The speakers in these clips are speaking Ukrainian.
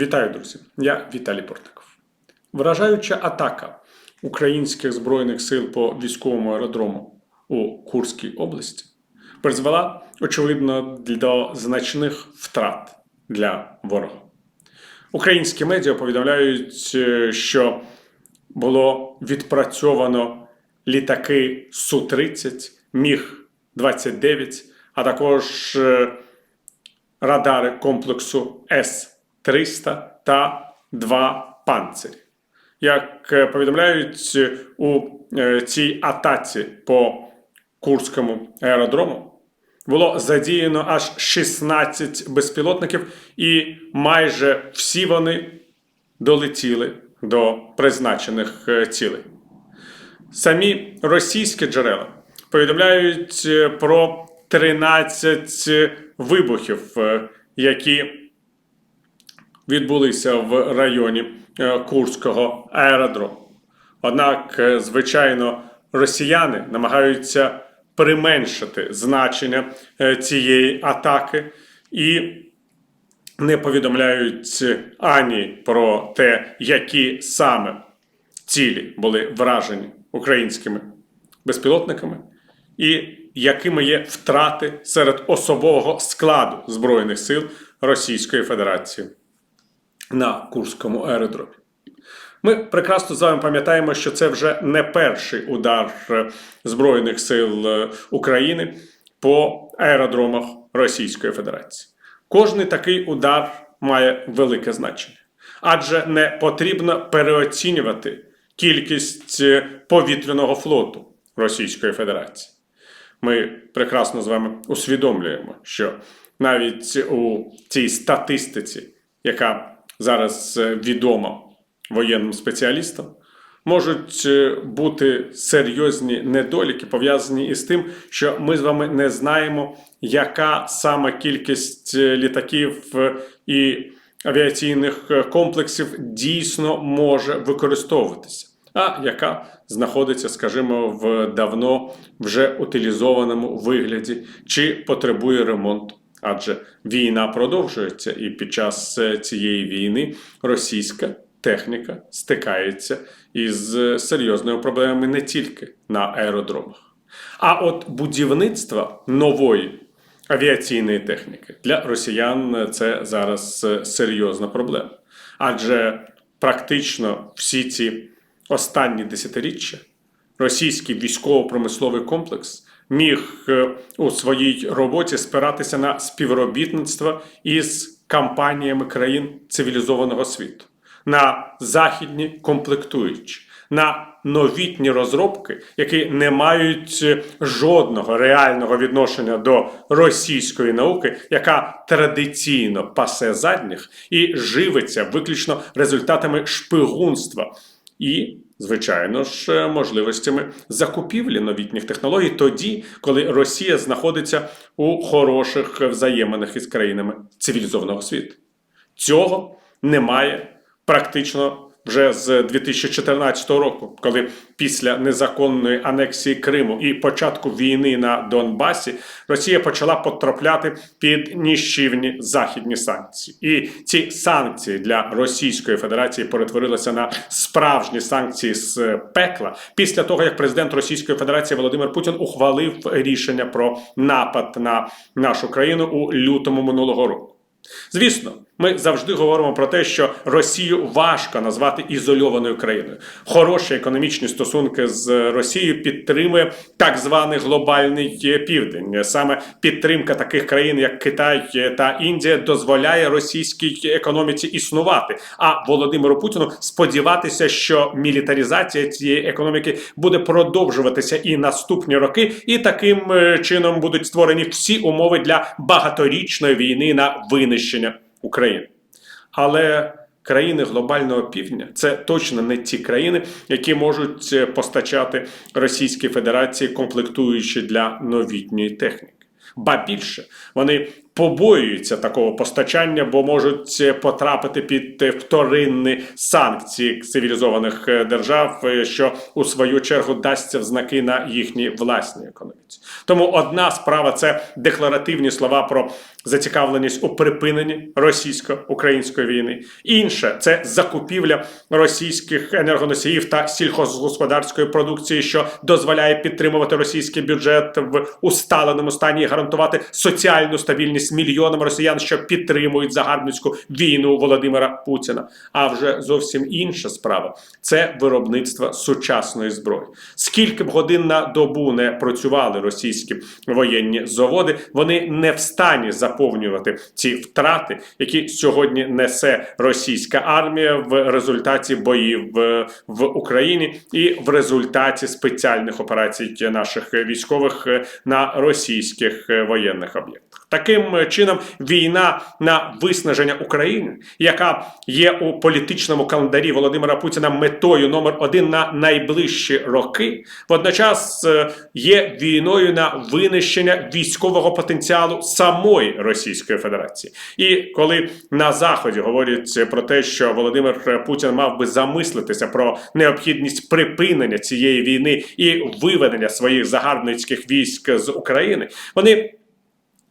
Вітаю, друзі! Я Віталій Портников. Вражаюча атака українських збройних сил по військовому аеродрому у Курській області призвела, очевидно, до значних втрат для ворога. Українські медіа повідомляють, е, що було відпрацьовано літаки Су-30, Міг-29, а також е, радари комплексу С-300 та два панцирі. Як е, повідомляють е, у е, цій атаці по Курському аеродрому, було задіяно аж 16 безпілотників, і майже всі вони долетіли до призначених цілей. Самі російські джерела повідомляють про 13 вибухів, які відбулися в районі е, Курського аеродрому. Однак, е, звичайно, росіяни намагаються применшити значення е, цієї атаки і не повідомляють ані про те, які саме цілі були вражені українськими безпілотниками, і якими є втрати серед особового складу Збройних сил Російської Федерації на Курському аеродромі. Ми прекрасно з вами пам'ятаємо, що це вже не перший удар е, Збройних сил е, України по аеродромах Російської Федерації. Кожний такий удар має велике значення, адже не потрібно переоцінювати кількість е, повітряного флоту Російської Федерації. Ми прекрасно з вами усвідомлюємо, що навіть у цій статистиці, яка зараз е, відома воєнним спеціалістам, можуть е, бути серйозні недоліки, пов'язані із тим, що ми з вами не знаємо, яка саме кількість е, літаків і авіаційних комплексів дійсно може використовуватися, а яка знаходиться, скажімо, в давно вже утилізованому вигляді чи потребує ремонту. Адже війна продовжується, і під час е, цієї війни російська техніка стикається із е, серйозними проблемами не тільки на аеродромах. А от будівництво нової авіаційної техніки для росіян е, це зараз серйозна проблема. Адже практично всі ці останні десятиріччя російський військово-промисловий комплекс міг е, у своїй роботі спиратися на співробітництво із компаніями країн цивілізованого світу, на західні комплектуючі, на новітні розробки, які не мають е, жодного реального відношення до російської науки, яка традиційно пасе задніх і живиться виключно результатами шпигунства і, звичайно ж, е, можливостями закупівлі новітніх технологій тоді, коли Росія знаходиться у хороших взаєминах із країнами цивілізованого світу. Цього немає практично вже з 2014 року, коли після незаконної анексії Криму і початку війни на Донбасі Росія почала потрапляти під ніщівні західні санкції. І ці санкції для Російської Федерації перетворилися на справжні санкції з пекла після того, як президент Російської Федерації Володимир Путін ухвалив рішення про напад на нашу країну у лютому минулого року. Звісно, ми завжди говоримо про те, що Росію важко назвати ізольованою країною. Хороші економічні стосунки з Росією підтримує так званий глобальний південь. Саме підтримка таких країн, як Китай та Індія, дозволяє російській економіці існувати. А Володимиру Путіну сподіватися, що мілітаризація цієї економіки буде продовжуватися і наступні роки, і таким е, чином будуть створені всі умови для багаторічної війни на винищення України. Але країни глобального півдня це точно не ті країни, які можуть е, постачати Російській Федерації комплектуючі для новітньої техніки. Ба більше вони побоюються такого постачання, бо можуть е, потрапити під е, вторинні санкції цивілізованих е, держав, що у свою чергу дасться в знаки на їхній власній економіці. Тому одна справа це декларативні слова про зацікавленість у припиненні російсько-української війни. Інше це закупівля російських енергоносіїв та сільхозгосподарської продукції, що дозволяє підтримувати російський бюджет в усталеному стані і гарантувати соціальну стабільність мільйонам росіян, що підтримують загарбницьку війну Володимира Путіна. А вже зовсім інша справа це виробництво сучасної зброї. Скільки б годин на добу не працювали російські воєнні заводи, вони не в стані заповнювати ці втрати, які сьогодні несе російська армія в результаті боїв в Україні і в результаті спеціальних операцій наших військових на російських воєнних об'єктах. Таким чином, війна на виснаження України, яка є у політичному календарі Володимира Путіна метою номер один на найближчі роки, водночас е, є війною на винищення військового потенціалу самої Російської Федерації. І коли на заході говорять про те, що Володимир Путін мав би замислитися про необхідність припинення цієї війни і виведення своїх загарбницьких військ з України, вони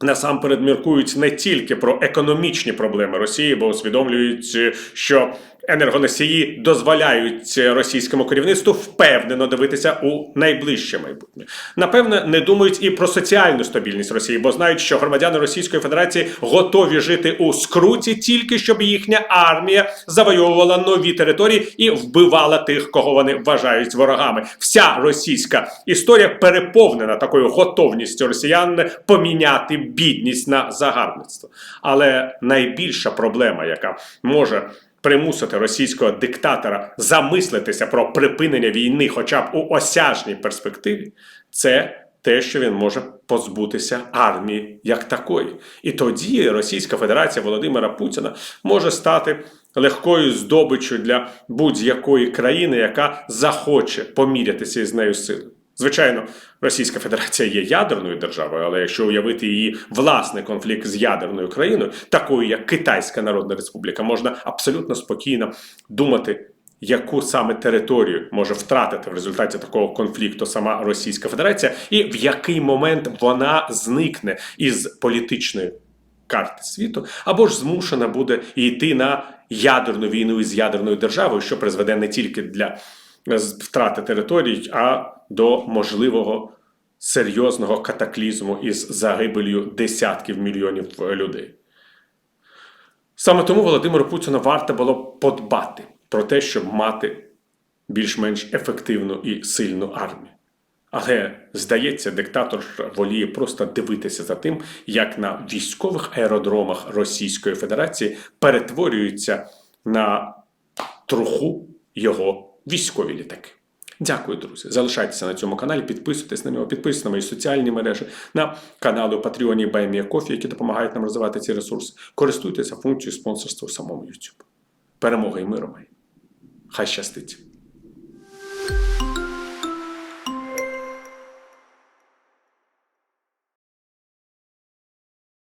насамперед міркують не тільки про економічні проблеми Росії, бо усвідомлюють, що енергоносії дозволяють російському керівництву впевнено дивитися у найближче майбутнє. Напевне, не думають і про соціальну стабільність Росії, бо знають, що громадяни Російської Федерації готові жити у скруті тільки щоб їхня армія завойовувала нові території і вбивала тих, кого вони вважають ворогами. Вся російська історія переповнена такою готовністю росіян поміняти бідність на загарбництво. Але найбільша проблема, яка може примусити російського диктатора замислитися про припинення війни, хоча б у осяжній перспективі, це те, що він може позбутися армії як такої. І тоді Російська Федерація Володимира Путіна може стати легкою здобиччю для будь-якої країни, яка захоче помірятися із нею силою. Звичайно, Російська Федерація є ядерною державою, але якщо уявити її власний конфлікт з ядерною країною, такою як Китайська Народна Республіка, можна абсолютно спокійно думати, яку саме територію може втратити в результаті такого конфлікту сама Російська Федерація, і в який момент вона зникне із політичної карти світу, або ж змушена буде йти на ядерну війну із ядерною державою, що призведе не тільки для втрати територій, а до можливого серйозного катаклізму із загибелью десятків мільйонів людей. Саме тому Володимиру Путіну варто було подбати про те, щоб мати більш-менш ефективну і сильну армію. Але, здається, диктатор воліє просто дивитися за тим, як на військових аеродромах Російської Федерації перетворюються на труху його військові літаки. Дякую, друзі. Залишайтеся на цьому каналі, підписуйтесь на нього, підписуйтесь на мої соціальні мережі, на канали у Патреоні і Баймія Кофі, які допомагають нам розвивати ці ресурси. Користуйтеся функцією спонсорства у самому YouTube. Перемога і миру. Хай щастить!